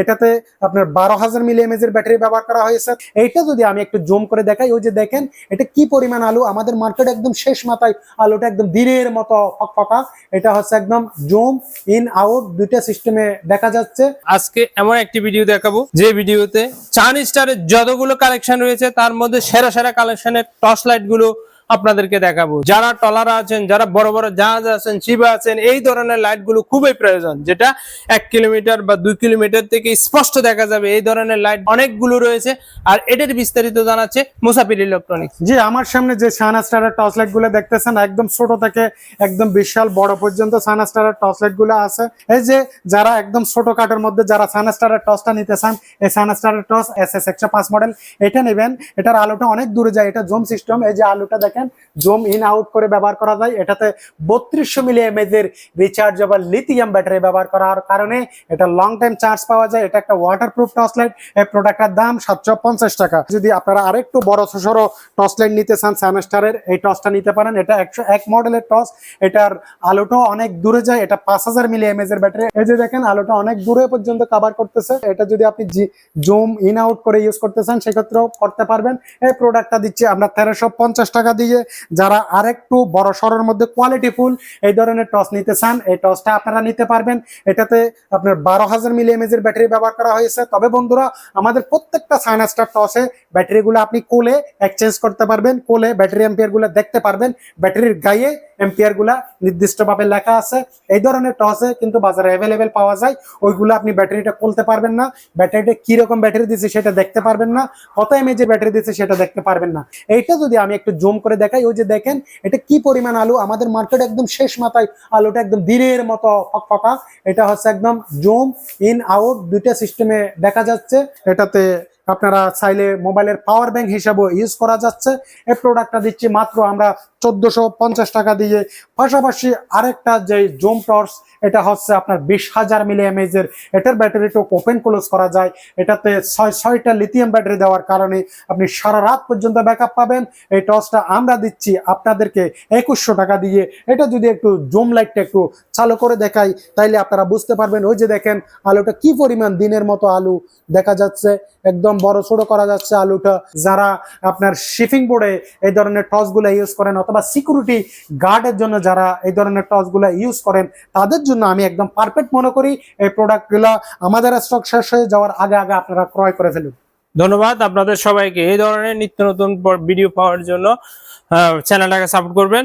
এটাতে আপনার বারো হাজার মিলি এমএজের ব্যাটারি ব্যবহার করা হয়েছে। এইটা যদি আমি একটু জুম করে দেখাই, ওই যে দেখেন, এটা কি পরিমাণ আলু? আমাদের মার্কেট একদম শেষ মাথায় আলুটা একদম দিনের মতো ফকফকা। এটা হচ্ছে একদম জুম, ইন, আউট, দুইটা সিস্টেমে দেখা যাচ্ছে। আজকে এমন একটি ভিডিও দেখাবো, যে ভিডিওতে চান স্টারের যতগুলো কালেকশন রয়েছে, তার মধ্যে সেরা সেরা কালেকশনের টর্চ লাইটগুলো আপনাদেরকে দেখাবো। যারা টলারা আছেন, যারা বড় বড় জাহাজ আছেন, শিবা আছেন, এই ধরনের লাইটগুলো খুবই প্রয়োজন, যেটা এক কিলোমিটার বা দুই কিলোমিটার থেকে স্পষ্ট দেখা যাবে। এই ধরনের লাইট অনেকগুলো রয়েছে। আর এটার বিস্তারিত জানাচ্ছে মুসাফির ইলেকট্রনিক্স। জি, আমার সামনে যে সানাস্টারের টর্চ লাইটগুলো দেখতেছেন, একদম ছোট থেকে একদম বিশাল বড় পর্যন্ত সানাস্টারের টর্চ লাইটগুলো আছে। এই যে যারা একদম ছোট কাটের মধ্যে যারা সানাস্টারের টর্চটা নিতে চান, এই সানাস্টারের টর্চ এস এস একশো পাঁচ মডেল এটা নেবেন। এটার আলোটা অনেক দূরে যায়, এটা জুম সিস্টেম এই যে আলোটা দেখেন জুম ইন আউট করে ব্যবহার করা যায়। এটাতে বত্রিশশো মিলি এমএজ এর রিচার্জেবল লিথিয়াম ব্যাটারি ব্যবহার করার কারণে এটা লং টাইম চার্জ পাওয়া যায়। এটা একটা ওয়াটারপ্রুফ টর্চ লাইট এই প্রোডাক্টের দাম সাতশো পঞ্চাশ টাকা। যদি আপনারা আরেকটু বড় সড়ো টর্চ লাইট নিতে চান স্যানেস্টারের এই টর্চটা নিতে পারেন। এটা একশো এক মডেলের টর্চ এটার আলোটাও অনেক দূরে যায়। এটা পাঁচ হাজার মিলি এমএজ এর ব্যাটারি এই যে দেখেন, আলোটা অনেক দূরে পর্যন্ত কভার করতেছে। এটা যদি আপনি জুম ইন আউট করে ইউজ করতে চান, সেক্ষেত্রেও করতে পারবেন। এই প্রোডাক্টটা দিচ্ছি আমরা তেরোশো পঞ্চাশ টাকা দিয়ে। যারা আরেকটু বড় সড়ের মধ্যে কোয়ালিটি ফুল এই ধরনের টস নিতে চান, এই টসটা আপনারা নিতে পারবেন। এটাতে আপনার বারো হাজার মিলি এমএজ এর ব্যাটারি ব্যবহার করা হয়েছে। তবে বন্ধুরা, আমাদের প্রত্যেকটা সাইনাস্টার টসে ব্যাটারিগুলো আপনি কোলে এক্সচেঞ্জ করতে পারবেন। কোলে ব্যাটারি এম্পিয়ারগুলো দেখতে পারবেন। ব্যাটারির গায়ে এম্পিয়ারগুলা নির্দিষ্টভাবে লেখা আছে। এই ধরনের টসে কিন্তু বাজারে অ্যাভেলেবেল পাওয়া যায়। ওইগুলো আপনি ব্যাটারিটা খুলতে পারবেন না। ব্যাটারিটা কি রকম ব্যাটারি দিচ্ছে সেটা দেখতে পারবেন না। কত এমএজ এর ব্যাটারি দিচ্ছে সেটা দেখতে পারবেন না। এইটা যদি আমি একটু জুম করে দেখাই, ওই যে দেখেন, এটা কি পরিমাণ আলু? আমাদের মার্কেট একদম শেষ মাথায় আলুটা একদম দিনের মতো ফকফকা। এটা হচ্ছে একদম জুম ইন আউট দুইটা সিস্টেমে দেখা যাচ্ছে। এটাতে আপনারা চাইলে মোবাইলের পাওয়ার ব্যাংক হিসাবেও ইউজ করা যাচ্ছে। এই প্রোডাক্টটা দিচ্ছি মাত্র আমরা চোদ্দশো পঞ্চাশ টাকা দিয়ে। পাশাপাশি আরেকটা যে জুম টর্চ এটা হচ্ছে আপনার বিশ হাজার মিলি এমএজের এটার ব্যাটারিটা ওপেন ক্লোজ করা যায়। এটাতে ছয়, ছয়টা লিথিয়াম ব্যাটারি দেওয়ার কারণে আপনি সারা রাত পর্যন্ত ব্যাকআপ পাবেন। এই টর্চটা আমরা দিচ্ছি আপনাদেরকে একুশশো টাকা দিয়ে। এটা যদি একটু জুম লাইটটা একটু চালু করে দেখাই, তাইলে আপনারা বুঝতে পারবেন, ওই যে দেখেন, আলুটা কি পরিমাণ দিনের মতো আলু দেখা যাচ্ছে। একদম বড় ছোট করা যাচ্ছে আলুটা যারা আপনার শিপিং বোর্ডে এই ধরনের টসগুলো ইউজ করেন, অথবা সিকিউরিটি গার্ডের জন্য যারা এই ধরনের টসগুলো ইউজ করেন, তাদের জন্য আমি একদম পারফেক্ট মনে করি এই প্রোডাক্টগুলো আমাদের স্টক শেষ হয়ে যাওয়ার আগে আগে আপনারা ক্রয় করে ফেলুন। ধন্যবাদ আপনাদের সবাইকে। এই ধরনের নিত্য নতুন ভিডিও পাওয়ার জন্য চ্যানেলটাকে সাপোর্ট করবেন।